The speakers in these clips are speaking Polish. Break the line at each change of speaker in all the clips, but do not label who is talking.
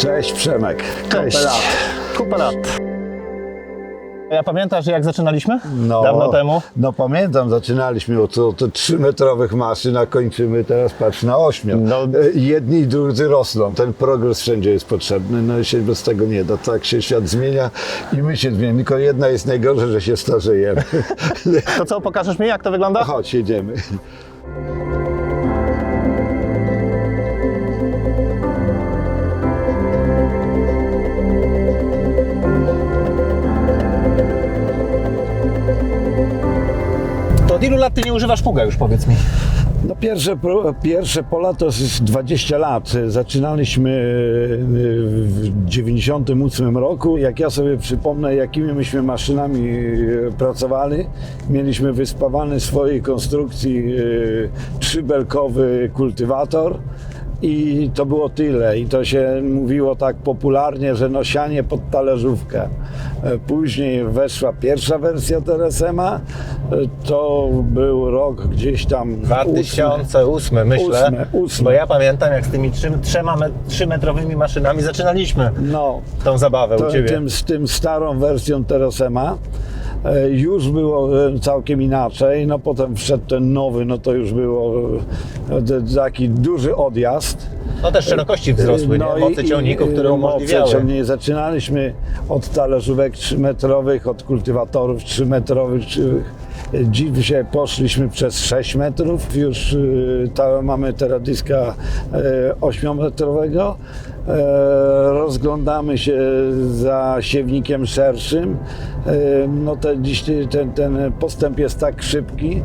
Cześć Przemek. Cześć.
Kupę lat. Kupę lat. Ja pamiętasz, jak zaczynaliśmy?
No,
Dawno temu.
No pamiętam, zaczynaliśmy od, od 3-metrowych maszyn, a kończymy teraz patrz na 8.
No.
Jedni i drudzy rosną. Ten progres wszędzie jest potrzebny, no i się bez tego nie da. Tak się świat zmienia i my się zmieniamy. Tylko jedna jest najgorsza, że się starzejemy.
To co, pokażesz mi, jak to wygląda?
Chodź, jedziemy.
Lat ty nie używasz pługa już, powiedz mi?
No pierwsze, pierwsze pola to jest 20 lat. Zaczynaliśmy y, w 98 roku. Jak ja sobie przypomnę, jakimi myśmy maszynami y, pracowali, mieliśmy wyspawany swojej konstrukcji y, trzybelkowy kultywator. I to było tyle. I to się mówiło tak popularnie, że nosianie pod talerzówkę. E, Później weszła pierwsza wersja TRSM-a. E, To był rok gdzieś tam
2008 myślę.
Ósmy, ósmy.
Bo ja pamiętam, jak z tymi trzema me, trzymetrowymi maszynami zaczynaliśmy
No,
tą zabawę
to,
u Ciebie.
tym, z tym starą wersją Terasema e, już było e, całkiem inaczej, no potem wszedł ten nowy, no to już było e, taki duży odjazd.
No też szerokości wzrosły,
No
nie?
i-
Mocy ciągników,
i-
które
moce
umożliwiały.
ciągników. Zaczynaliśmy od talerzówek 3-metrowych, od kultywatorów 3-metrowych. Dzisiaj poszliśmy przez 6 metrów, już y, ta, mamy teradyska 8-metrowego. E, Rozglądamy się za siewnikiem szerszym. E, No te, dziś ten, ten postęp jest tak szybki,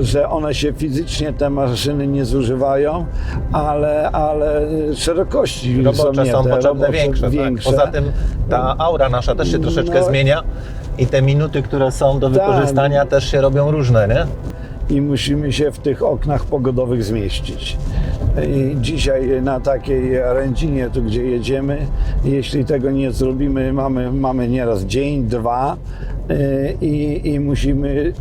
że one się fizycznie, te maszyny nie zużywają, ale, ale szerokości
Robocze
nie
są potrzebne
robocze
większe,
większe.
Tak. Poza tym ta aura nasza też się troszeczkę
No.
zmienia i te minuty, które są do
Tak.
wykorzystania też się robią różne, nie?
i musimy się w tych oknach pogodowych zmieścić. I dzisiaj na takiej rędzinie, tu gdzie jedziemy, jeśli tego nie zrobimy, mamy, mamy nieraz dzień, dwa yy, i, i musimy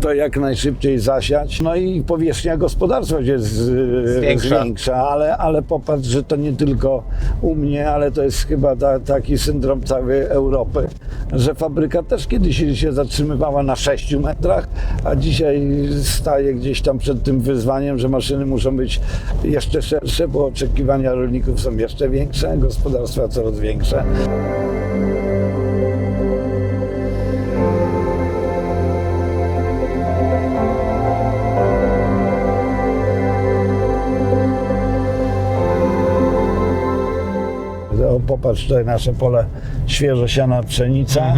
to jak najszybciej zasiać. No i powierzchnia gospodarstwa się z,
Zwiększa.
zwiększa, ale, ale popatrz, że to nie tylko u mnie, ale to jest chyba ta, taki syndrom całej Europy, że fabryka też kiedyś się zatrzymywała na 6 metrach, a dzisiaj staje gdzieś tam przed tym wyzwaniem, że maszyny muszą być jeszcze szersze, bo oczekiwania rolników są jeszcze większe, gospodarstwa coraz większe. Popatrz tutaj nasze pole świeżo siana pszenica.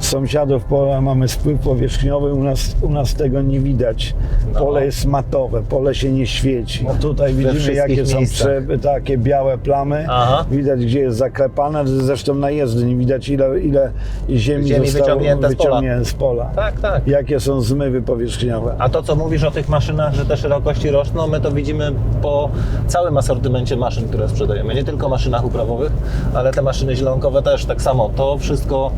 Sąsiadów pola mamy spływ powierzchniowy, u nas, u nas tego nie widać. Pole jest matowe, pole się nie świeci. No tutaj widzimy jakie są
miejscach.
prze, takie białe plamy.
Aha.
Widać gdzie jest zaklepane, zresztą na jezdni widać ile, ile ziemi,
Ziemi
zostało
wyciągnięte z pola.
wyciągnięte z pola.
Tak, tak.
Jakie są zmywy powierzchniowe.
A to, co mówisz o tych maszynach, że te szerokości rosną, my to widzimy po całym asortymencie maszyn, które sprzedajemy. Nie tylko maszynach uprawowych, ale te maszyny zielonkowe też tak samo. To wszystko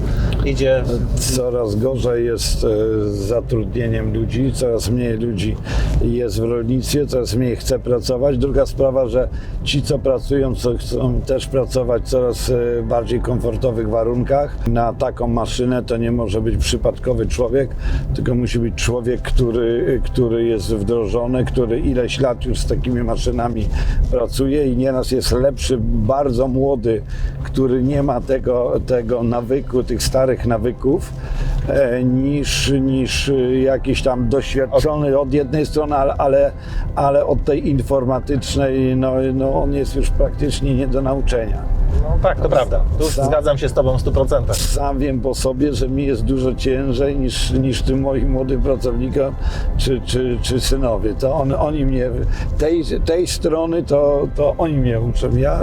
idzie
Coraz gorzej jest e, z zatrudnieniem ludzi, coraz mniej ludzi jest w rolnictwie, coraz mniej chce pracować. Druga sprawa, że ci, co pracują, co chcą też pracować w coraz e, bardziej komfortowych warunkach. Na taką maszynę to nie może być przypadkowy człowiek, tylko musi być człowiek, który, który jest wdrożony, który ileś lat już z takimi maszynami pracuje i nieraz jest lepszy, bardzo młody, który nie ma tego, tego nawyku, tych starych nawyków, e, niż, niż jakiś tam doświadczony od jednej strony, ale, ale, ale od tej informatycznej, no, no on jest już praktycznie nie do nauczenia.
No tak, to prawda. Tu
Sam-
zgadzam się z Tobą w 100%.
Sam wiem po sobie, że mi jest dużo ciężej niż, niż tym moim młodym pracownikom czy, czy, czy synowie. To on, oni mnie, tej, tej strony to, to oni mnie uczą. Ja,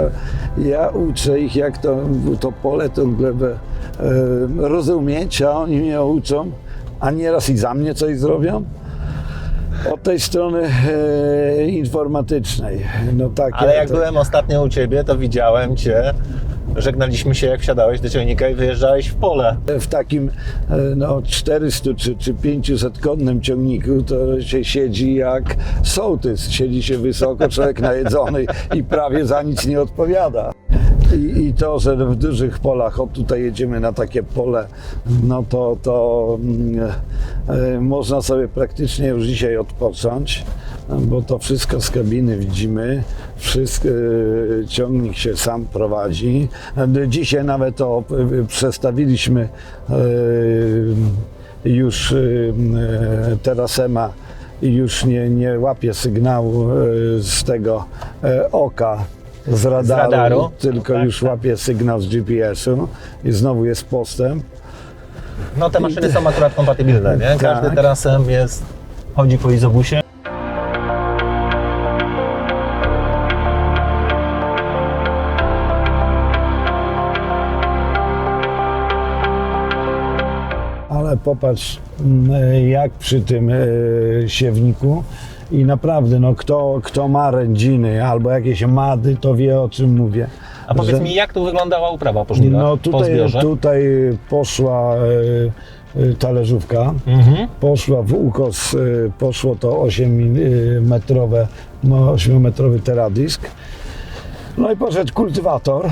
ja uczę ich, jak to, to pole, tą glebę e, rozumieć, a oni mnie uczą, a nieraz i za mnie coś zrobią. Od tej strony e, informatycznej. No takie,
Ale jak
to-
byłem ostatnio u Ciebie, to widziałem Cię, żegnaliśmy się jak wsiadałeś do ciągnika i wyjeżdżałeś w pole.
w takim e, no, 400 czy, czy 500 konnym ciągniku to się siedzi jak sołtys. Siedzi się wysoko, człowiek najedzony i prawie za nic nie odpowiada. I, I to, że w dużych polach, o tutaj jedziemy na takie pole, no to, to mm, e, można sobie praktycznie już dzisiaj odpocząć, bo to wszystko z kabiny widzimy, wszystko, e, ciągnik się sam prowadzi. E, Dzisiaj nawet to przestawiliśmy już e, terasema i już nie, nie łapie sygnału z tego oka z radaru,
radaru.
tylko
Tak,
już
tak.
łapie sygnał z GPS-u i znowu jest postęp.
No te maszyny są akurat kompatybilne, nie? Każdy
Tak.
terasem jest, chodzi po izobusie.
Popatrz, mm, jak przy tym e, siewniku i naprawdę, no kto, kto ma rędziny albo jakieś mady, to wie o czym mówię.
A powiedz
Że-
mi, jak tu wyglądała uprawa po żniwach,
No
po
tutaj,
zbiorze?
tutaj poszła e, e, talerzówka,
Mhm.
poszła w ukos, e, poszło to 8-metrowe, 8-metrowy teradisk. No i poszedł kultywator,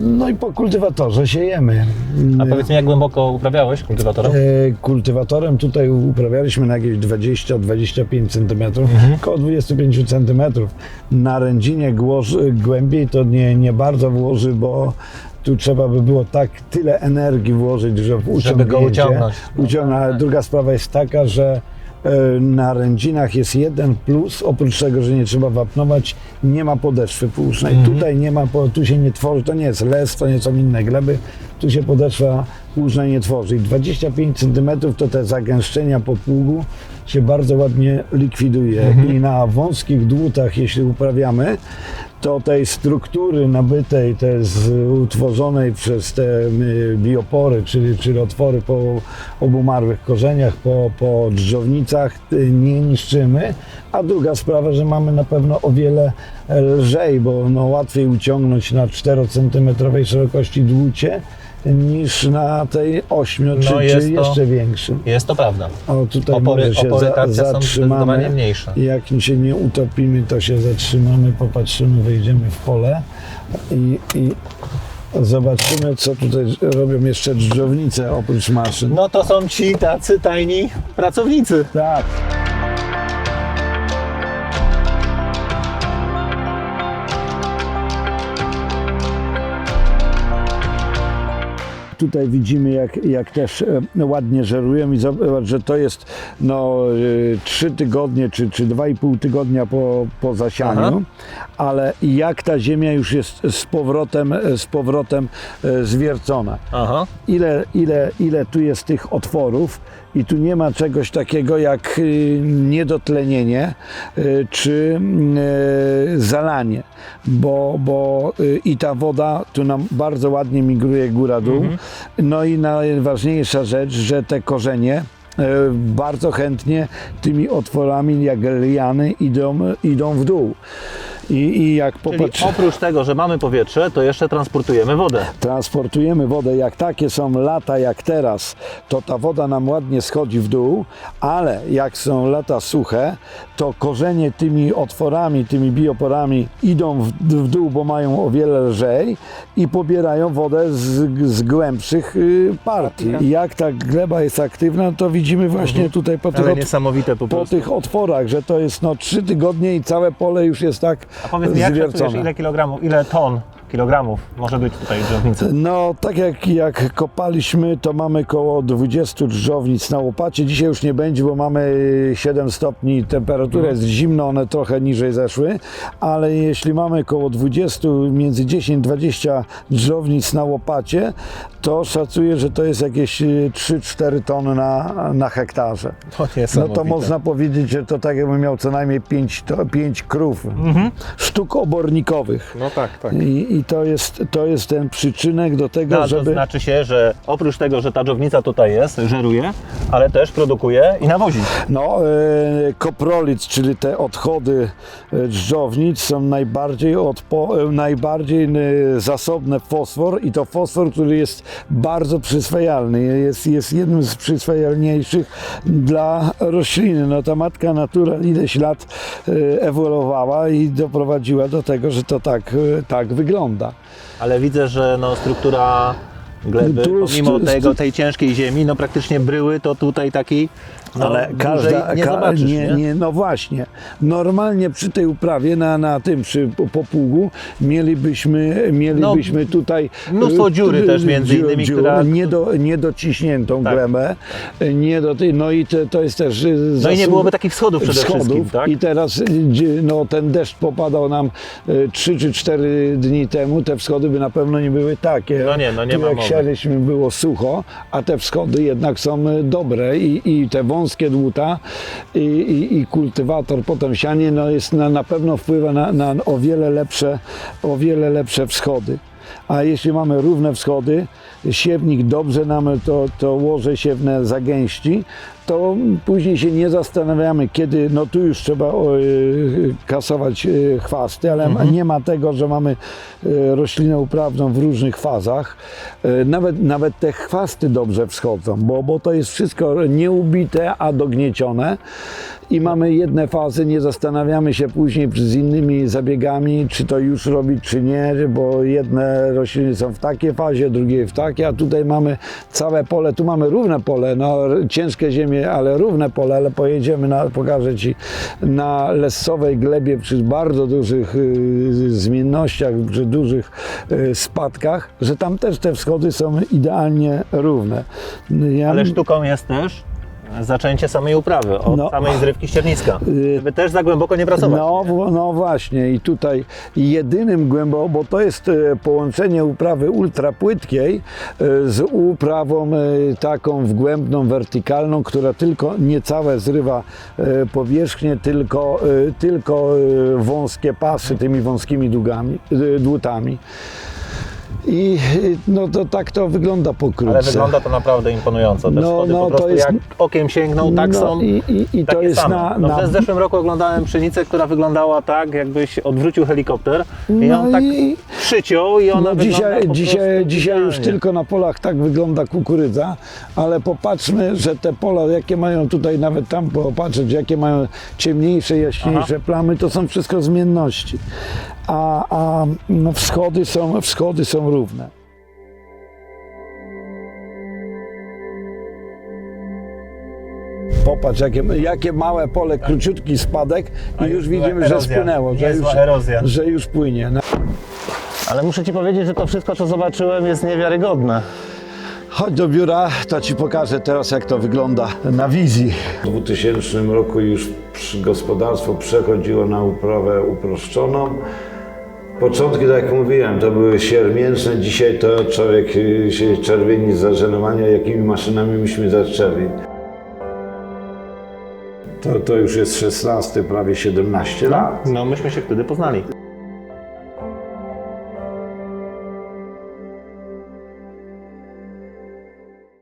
no i po kultywatorze siejemy.
A powiedz mi, jak głęboko uprawiałeś kultywatorem?
E, Kultywatorem tutaj uprawialiśmy na jakieś 20-25 cm, około 25 cm. Na rędzinie głębiej to nie, nie bardzo włoży, bo tu trzeba by było tak tyle energii włożyć, że w
Żeby go uciągnąć. No
uciągnąć. Ale druga sprawa jest taka, że na rędzinach jest jeden plus, oprócz tego, że nie trzeba wapnować, nie ma podeszwy płucznej. Tutaj nie ma, tu się nie tworzy, to nie jest les, to nie są inne gleby, tu się podeszwa płuczna nie tworzy. I 25 cm to te zagęszczenia po pługu się bardzo ładnie likwiduje. I na wąskich dłutach, jeśli uprawiamy, to tej struktury nabytej, tej z, utworzonej przez te y, biopory, czyli, czyli otwory po obumarłych korzeniach, po, po drżownicach y, nie niszczymy. A druga sprawa, że mamy na pewno o wiele e, lżej, bo no, łatwiej uciągnąć na 4 cm szerokości dłucie niż na tej 8
No,
czy,
jest
czy
to-
jeszcze większym.
Jest to prawda.
O, tutaj
Opory-
może się
opory
za, zatrzymamy.
mniejsze.
Jak się nie utopimy, to się zatrzymamy, popatrzymy, wejdziemy w pole i, i zobaczymy, co tutaj robią jeszcze dżdżownice oprócz maszyn.
No to są ci tacy tajni pracownicy.
Tak. Tutaj widzimy, jak, jak też e, ładnie żerują i zobacz, że to jest no, e, trzy tygodnie czy, czy dwa i pół tygodnia po, po zasianiu,
Aha.
ale jak ta ziemia już jest z powrotem, z powrotem e, zwiercona
Aha.
ile, ile, ile tu jest tych otworów i tu nie ma czegoś takiego jak y, niedotlenienie y, czy y, zalanie, bo, bo i ta woda tu nam bardzo ładnie migruje góra-dół. No i najważniejsza rzecz, że te korzenie bardzo chętnie tymi otworami jak liany idą, idą w dół. I, i jak
Czyli
popatrz...
oprócz tego, że mamy powietrze, to jeszcze transportujemy wodę.
transportujemy wodę, jak takie są lata jak teraz, to ta woda nam ładnie schodzi w dół, ale jak są lata suche, to korzenie tymi otworami, tymi bioporami idą w, w dół, bo mają o wiele lżej i pobierają wodę z, z głębszych y, partii. I jak ta gleba jest aktywna, to widzimy właśnie tutaj po tych,
Ale
ot-
niesamowite po
po tych otworach, że to jest no trzy tygodnie i całe pole już jest tak
A powiedz mi, jak szacujesz, ile kilogramów, ile ton, kilogramów może być tutaj dżownicy?
No, tak jak, jak kopaliśmy, to mamy koło 20 drżownic na łopacie. Dzisiaj już nie będzie, bo mamy 7 stopni, temperatura jest zimno, one trochę niżej zeszły, ale jeśli mamy koło 20, między 10-20 drżownic na łopacie, to szacuję, że to jest jakieś y, 3-4 tony na, na hektarze.
To
No to można powiedzieć, że to tak jakbym miał co najmniej 5, to, 5 krów, sztuk obornikowych.
No tak, tak.
I, I to jest, to jest ten przyczynek do tego,
No, to
żeby.
znaczy się, że oprócz tego, że ta dżownica tutaj jest, żeruje, ale też produkuje i nawozi.
No, e, koprolit, czyli te odchody e, drżownic są najbardziej, odpo, e, najbardziej e, zasobne w fosfor i to fosfor, który jest bardzo przyswajalny, jest, jest jednym z przyswajalniejszych dla rośliny. No ta matka natura ileś lat ewoluowała i doprowadziła do tego, że to tak, tak wygląda.
Ale widzę, że no, struktura gleby,
Tu
pomimo tego, tej ciężkiej ziemi, no praktycznie bryły to tutaj taki, no,
Ale każda,
nie
ka- nie,
nie?
nie, no właśnie. Normalnie przy tej uprawie na, na tym, przy popługu mielibyśmy, mielibyśmy tutaj
No, mnóstwo
y,
dziury
y,
też między
dziur-
innymi,
dziur,
która-
niedo, niedociśniętą
Tak.
glebę, nie do tej, no i te, to jest też y,
No i nie byłoby takich wschodów przede
wschodów.
wszystkim, tak?
I teraz no, ten deszcz popadał nam 3 czy 4 dni temu, te wschody by na pewno nie były takie.
No nie, no nie
tu
ma
jak
mowy.
sialiśmy było sucho, a te wschody jednak są dobre i, i te wąskie dłuta i, i, i kultywator potem sianie no jest na, na pewno wpływa na, na o wiele lepsze, o wiele lepsze wschody. A jeśli mamy równe wschody, siewnik dobrze nam to, to łoże siewne zagęści, to później się nie zastanawiamy, kiedy, no tu już trzeba y, kasować y, chwasty, ale nie ma tego, że mamy y, roślinę uprawną w różnych fazach. Nawet, nawet te chwasty dobrze wschodzą, bo, bo to jest wszystko nieubite, a dogniecione. I mamy jedne fazy, nie zastanawiamy się później z innymi zabiegami, czy to już robić, czy nie, bo jedne rośliny są w takiej fazie, drugie w takiej, a tutaj mamy całe pole, tu mamy równe pole, no ciężkie ziemie, ale równe pole, ale pojedziemy, na, pokażę Ci, na lescowej glebie przy bardzo dużych y, zmiennościach, przy dużych y, spadkach, że tam też te wschody są idealnie równe. Ja,
Ale sztuką jest też zaczęcie samej uprawy, od
No.
samej zrywki ścierniska, żeby też za głęboko nie pracować.
No, no właśnie i tutaj jedynym głęboko, bo to jest e, połączenie uprawy ultrapłytkiej e, z uprawą e, taką wgłębną, wertykalną, która tylko niecałe zrywa powierzchnię, tylko, tylko wąskie pasy tymi wąskimi długami, dłutami. I e, no to tak to wygląda pokrótce.
Ale wygląda to naprawdę imponująco. Te
No, no,
po
to
prostu
jest-
jak okiem sięgną, tak
no,
są.
I, i, i to jest
same.
na,
no,
na
W zeszłym roku oglądałem pszenicę, która wyglądała tak, jakbyś odwrócił helikopter i
No
tak
i-
przyciął i ona
No
wygląda
dzisiaj, dzisiaj, dzisiaj już tylko na polach tak wygląda kukurydza, ale popatrzmy, że te pola, jakie mają tutaj, nawet tam popatrzeć, jakie mają ciemniejsze, jaśniejsze plamy, to są wszystko zmienności. A, a wschody, są, wschody są równe. Popatrz, jakie, jakie małe pole, króciutki spadek i
już
widzimy, że
erozja.
spłynęło, że
Niezła
już,
erozja.
że już płynie. No.
Ale muszę Ci powiedzieć, że to wszystko, co zobaczyłem, jest niewiarygodne.
Chodź do biura, to Ci pokażę teraz, jak to wygląda na wizji. W 2000 roku już przy- gospodarstwo przechodziło na uprawę uproszczoną. Początki, tak jak mówiłem, to były siermięczne. Dzisiaj to człowiek y, się czerwieni z zażenowania, jakimi maszynami myśmy zaczęli. To, to już jest 16, prawie 17 lat.
No, myśmy się wtedy poznali.